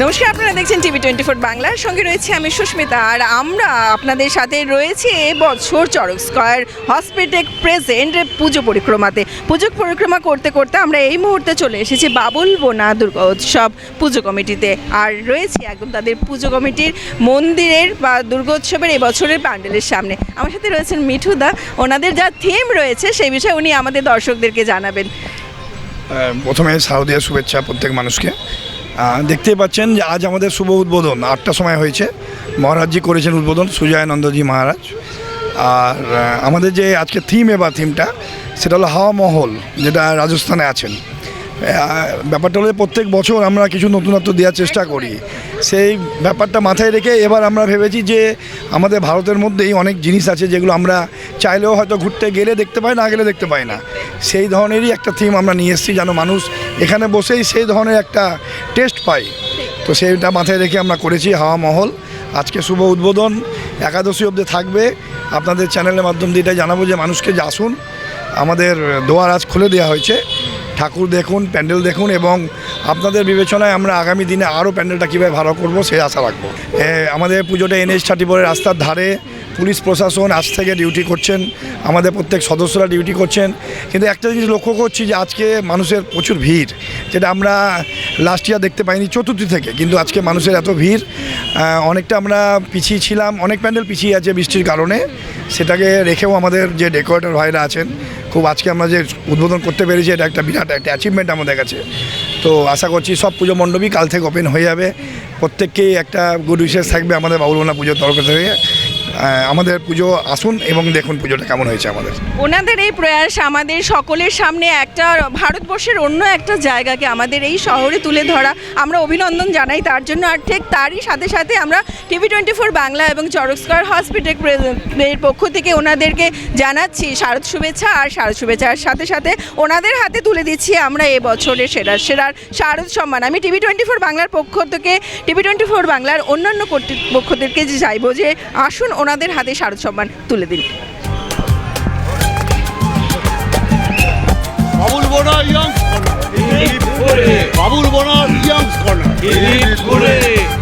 নমস্কার, আপনারা দেখছেন টিভি টোয়েন্টি ফোর বাংলার সঙ্গে রয়েছে আমি সুস্মিতা, আর আমরা আপনাদের সাথে রয়েছে এবছর চরক স্কয়ার হসপিটেক প্রেজেন্ট পুজো পরিক্রমাতে। পুজো পরিক্রমা করতে করতে আমরা এই মুহূর্তে চলে এসেছি বাবুল বোনা দুর্গা উৎসব পুজো কমিটিতে। আর রয়েছে একদম তাদের পুজো কমিটির মন্দিরের বা দুর্গোৎসবের এবছরের প্যান্ডেলের সামনে। আমার সাথে রয়েছেন মিঠুদা ওনাদের যা থিম রয়েছে সেই বিষয়ে উনি আমাদের দর্শকদেরকে জানাবেন। প্রথমে শারদীয় শুভেচ্ছা প্রত্যেক মানুষকে। দেখতেই পাচ্ছেন যে আজ আমাদের শুভ উদ্বোধন। আটটা সময় হয়েছে। মহারাজজি করেছেন উদ্বোধন, সুজয়ানন্দজি মহারাজ। আর আমাদের যে আজকে থিম এবার থিমটা সেটা হলো হাওয়া মহল, যেটা রাজস্থানে আছেন। ব্যাপারটা হলো প্রত্যেক বছর আমরা কিছু নতুনত্ব দেওয়ার চেষ্টা করি। সেই ব্যাপারটা মাথায় রেখে এবার আমরা ভেবেছি যে আমাদের ভারতের মধ্যেই অনেক জিনিস আছে যেগুলো আমরা চাইলেও হয়তো ঘুরতে গেলে দেখতে পাই না গেলে দেখতে পাই না। সেই ধরনেরই একটা থিম আমরা নিয়ে এসেছি যেন মানুষ এখানে বসেই সেই ধরনের একটা টেস্ট পায়। তো সেইটা মাথায় রেখে আমরা করেছি হাওয়া মহল। আজকে শুভ উদ্বোধন একাদশী অবধি থাকবে। আপনাদের চ্যানেলের মাধ্যম দিয়ে এটাই জানাব যে মানুষকে যে আসুন। আমাদের দোয়ার আজ খুলে দেওয়া হয়েছে। ঠাকুর দেখুন, প্যান্ডেল দেখুন এবং আপনাদের বিবেচনায় আমরা আগামী দিনে আরও প্যান্ডেলটা কীভাবে ভালো করব সেই আশা রাখব। আমাদের পুজোটা এনএস থার্টি ফোরের রাস্তার ধারে পুলিশ প্রশাসন আজ থেকে ডিউটি করছেন, আমাদের প্রত্যেক সদস্যরা ডিউটি করছেন। কিন্তু একটা জিনিস লক্ষ্য করছি যে আজকে মানুষের প্রচুর ভিড়, যেটা আমরা লাস্ট ইয়ার দেখতে পাইনি, চতুর্থী থেকে, কিন্তু আজকে মানুষের এত ভিড় অনেকটা আমরা পিছিয়ে ছিলাম, অনেক প্যান্ডেল পিছিয়ে আছে বৃষ্টির কারণে। সেটাকে রেখেও আমাদের যে ডেকোরেটর ভাইরা আছেন, খুব আজকে আমরা যে উদ্বোধন করতে পেরেছি, এটা একটা বিরাট একটা অ্যাচিভমেন্ট আমাদের কাছে। তো আশা করছি সব পুজো মণ্ডপই কাল থেকে ওপেন হয়ে যাবে। প্রত্যেককেই একটা গুড উইশেস থাকবে, আমাদের বাবুলনা পুজোর তরফ থেকে। আমাদের পুজো আসুন এবং দেখুন পুজোটা কেমন হয়েছে আমাদের। ওনাদের এই প্রয়াস আমাদের সকলের সামনে একটা ভারতবর্ষের অন্য একটা জায়গাকে আমাদের এই শহরে তুলে ধরা। আমরা অভিনন্দন জানাই তার জন্য। আর ঠিক তারই সাথে সাথে আমরা টিভি টোয়েন্টি ফোর বাংলা এবং চরকস্কর হসপিটাল এর পক্ষ থেকে ওনাদেরকে জানাচ্ছি শারদ শুভেচ্ছা। আর শারদ শুভেচ্ছার সাথে সাথে ওনাদের হাতে তুলে দিচ্ছি আমরা এ বছরের সেরার সেরার শারদ সম্মান। আমি টিভি টোয়েন্টি ফোর বাংলার পক্ষ থেকে টিভি টোয়েন্টি ফোর বাংলার অন্যান্য কর্তৃপক্ষদেরকে যে চাইব যে আসুন ওনাদের হাতে শারদ সম্মান তুলে দিন। বাবুল বোনা Young's corner. Babul Bona Young's corner.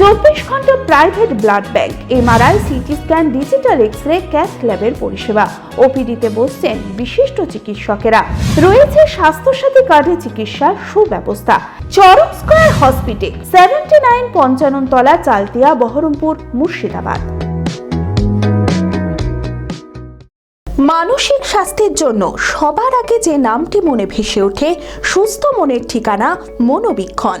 চব্বিশ ঘণ্টা private blood bank MRI CT scan digital X ray cath ল্যাবের পরিষেবা। ওপিডিতে বসছেন বিশিষ্ট চিকিৎসকেরা। রয়েছে স্বাস্থ্যসাথী কার্ডে চিকিৎসার সুব্যবস্থা। Charak square hospital seventy nine Panchanantala, Chaltia, Baharampur, Murshidabad. মানসিক স্বাস্থ্যের জন্য সবার আগে যে নামটি মনে ভেসে ওঠে, সুস্থ মনের ঠিকানা মনোবীক্ষণ।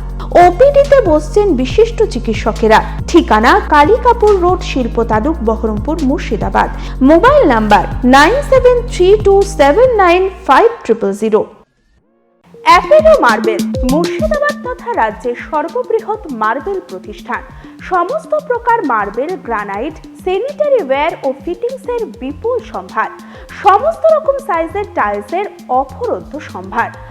ওপিডিতে বসছেন বিশিষ্ট চিকিৎসকেরা। ঠিকানা কালিকাপুর রোড, শিল্প Baharampur, Murshidabad. Mobile number nine seven three two seven nine five triple zero. Apollo marble, Murshidabad তথা রাজ্যের সর্ববৃহৎ মার্বেল প্রতিষ্ঠান। সমস্ত প্রকার মার্বেল, গ্রানাইট স্যানিটারি ওয়্যার ও ফিটিংসের বিপুল সম্ভার। সমস্ত রকম সাইজের টাইলসের অফরন্ত সম্ভার।